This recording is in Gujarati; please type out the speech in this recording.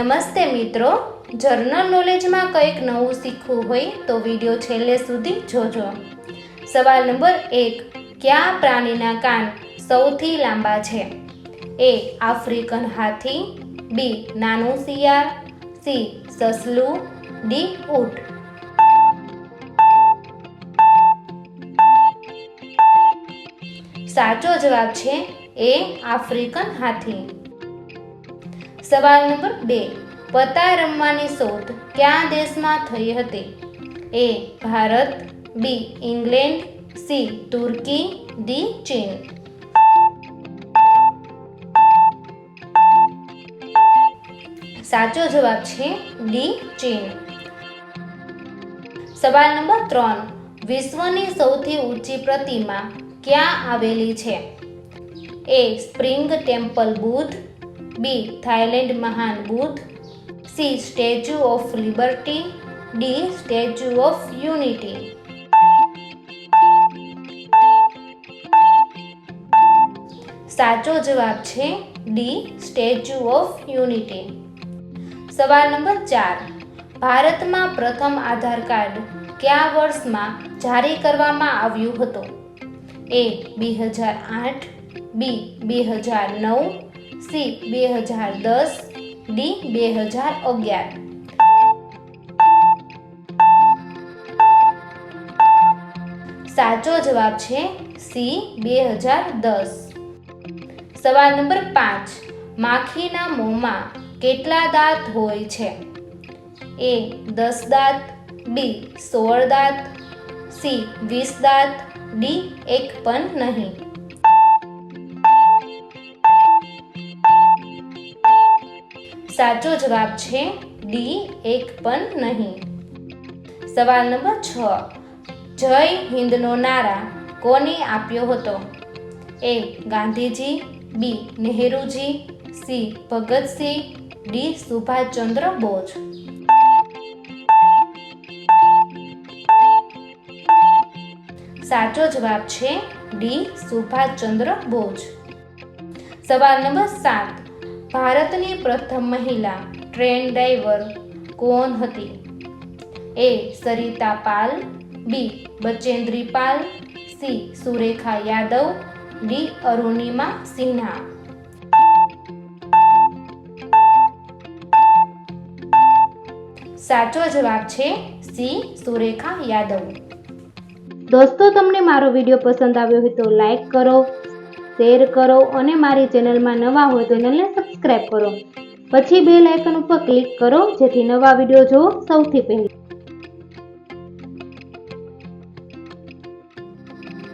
નમસ્તે મિત્રો. જર્નલ નોલેજમાં કંઈક નવું શીખવું હોય તો વીડિયો છેલ્લે સુધી જોજો. સવાલ નંબર એક, કયા પ્રાણીના કાન સૌથી લાંબા છે? એ આફ્રિકન હાથી. બી નાનું શિયાળ. સી સસલું. ડી ઊટ. સાચો જવાબ છે એ આફ્રિકન હાથી. સવાલ નંબર બે. પત્તા રમવાની શોધ કયા દેશમાં થઈ હતી? A. Bharat, B. England, C. Turkey, D. ચીન. સાચો જવાબ છે ડી. ચીન. સવાલ નંબર ત્રણ. વિશ્વની સૌથી ઊંચી પ્રતિમા ક્યાં આવેલી છે? એ. સ્પ્રિંગ ટેમ્પલ બુધ બી થાઈલેન્ડ મહાન Buddha. C, statue of Liberty. D, statue of Unity. સાચો જવાબ છે ડી, સ્ટેચ્યુ ઓફ યુનિટી. સવાલ નંબર ચાર. ભારતમાં પ્રથમ આધાર કાર્ડ કયા વર્ષમાં જારી કરવામાં આવ્યું હતું? એ, બે હજાર આઠ. બી, બે હજાર નવ. સી, બે હજાર દસ, ડી, બે હજાર અગિયાર. સાચો જવાબ છે સી, બે હજાર દસ. સવાલ નંબર પાંચ. માખીના મોંમાં કેટલા દાંત હોય છે? એ, દસ દાંત, બી, સોળ દાંત, સી, વીસ દાંત, ડી, એક પણ નહીં. સાચો જવાબ છે ડી, એક પણ નહીં. સવાલ નંબર છ. જય હિન્દનો નારા કોને આપ્યો હતો? A, Gandhiji, B, Nehruji, C, Bhagat Singh, D, Subhash Chandra Bose. સાચો જવાબ છે ડી, સુભાષચંદ્ર બોઝ. સવાલ નંબર સાત. ભારતની પ્રથમ મહિલા ટ્રેન ડ્રાઈવર કોણ હતી? A Sarita Pal B Bachendri Pal C Surekha Yadav, D Arunima Sinha. સાચો જવાબ છે સી સુરેખા યાદવ. દોસ્તો, તમને મારો વીડિયો પસંદ આવ્યો હોય તો લાઈક કરો, શેર કરો અને મારી ચેનલમાં નવા હોય તો ચેનલને સબસ્ક્રાઈબ કરો. પછી બે આઇકન ઉપર ક્લિક કરો જેથી નવા વીડિયો જોવો સૌથી પહેલા.